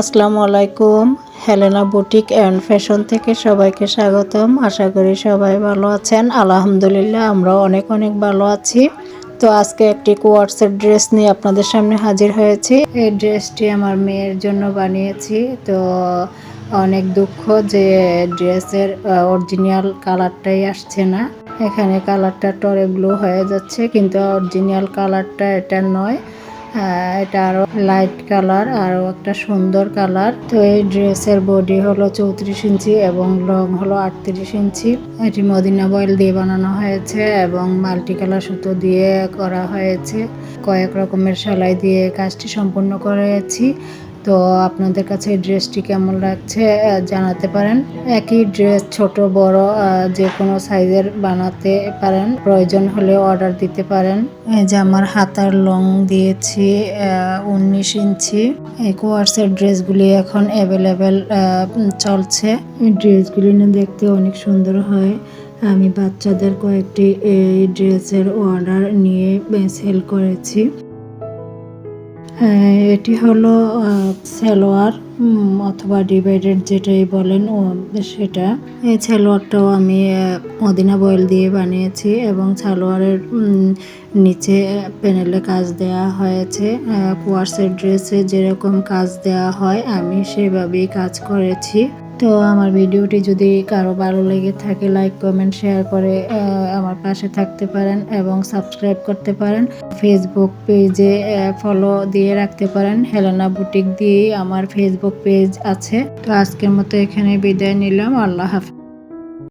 আসসালামু আলাইকুম। Helena boutique and fashion থেকে সবাইকে স্বাগতম। আশা করি সবাই ভালো আছেন। আলহামদুলিল্লাহ, আমরাও অনেক অনেক ভালো আছি। তো আজকে একটি কোয়ার্সের ড্রেস নিয়ে আপনাদের সামনে হাজির হয়েছি। এই ড্রেসটি আমার মেয়ের জন্য বানিয়েছি। তো অনেক দুঃখ যে ড্রেসের অরিজিনাল কালারটাই আসছে না। এখানে কালারটা টরে ব্লু হয়ে যাচ্ছে, কিন্তু অরিজিনাল কালারটা এটা নয়। এটা আরও লাইট কালার আরও একটা সুন্দর কালার তো এই ড্রেসের বডি হলো চৌত্রিশ ইঞ্চি এবং লং হলো আটত্রিশ ইঞ্চি। এটি মদিনা বয়েল দিয়ে বানানো হয়েছে এবং মাল্টি কালার সুতো দিয়ে করা হয়েছে। কয়েক রকমের সেলাই দিয়ে কাজটি সম্পূর্ণ করেছি। তো আপনাদের কাছে এই ড্রেসটি কেমন লাগছে জানাতে পারেন। একই ড্রেস, ছোট, বড় যে কোনো সাইজের বানাতে পারেন। প্রয়োজন হলে অর্ডার দিতে পারেন। এই যে আমার হাতার লং দিয়েছি উনিশ ইঞ্চি। কোয়ার্সের ড্রেসগুলি এখন অ্যাভেলেবেল চলছে। ড্রেসগুলি না দেখতে অনেক সুন্দর হয়। আমি বাচ্চাদের কয়েকটি এই ড্রেসের অর্ডার নিয়ে সেল করেছি। এটি হলো সেলোয়ার অথবা ডিভাইডেড যেটাই বলেন, ও, সেটা। এই সালোয়ারটাও আমি অদিনা বয়েল দিয়ে বানিয়েছি এবং সালোয়ারের নিচে প্যানেলে কাজ দেয়া হয়েছে। কোয়ার্সের ড্রেসে যেরকম কাজ দেয়া হয়, আমি সেভাবেই কাজ করেছি। তো আমার ভিডিওটি যদি কারও ভালো লেগে থাকে লাইক কমেন্ট শেয়ার করে আমার পাশে থাকতে পারেন এবং সাবস্ক্রাইব করতে পারেন। ফেসবুক পেজে ফলো দিয়ে রাখতে পারেন। হেলেনা বুটিক দিয়ে আমার ফেসবুক পেজ আছে। তো আজকের মতো এখানে বিদায় নিলাম। আল্লাহ হাফিজ।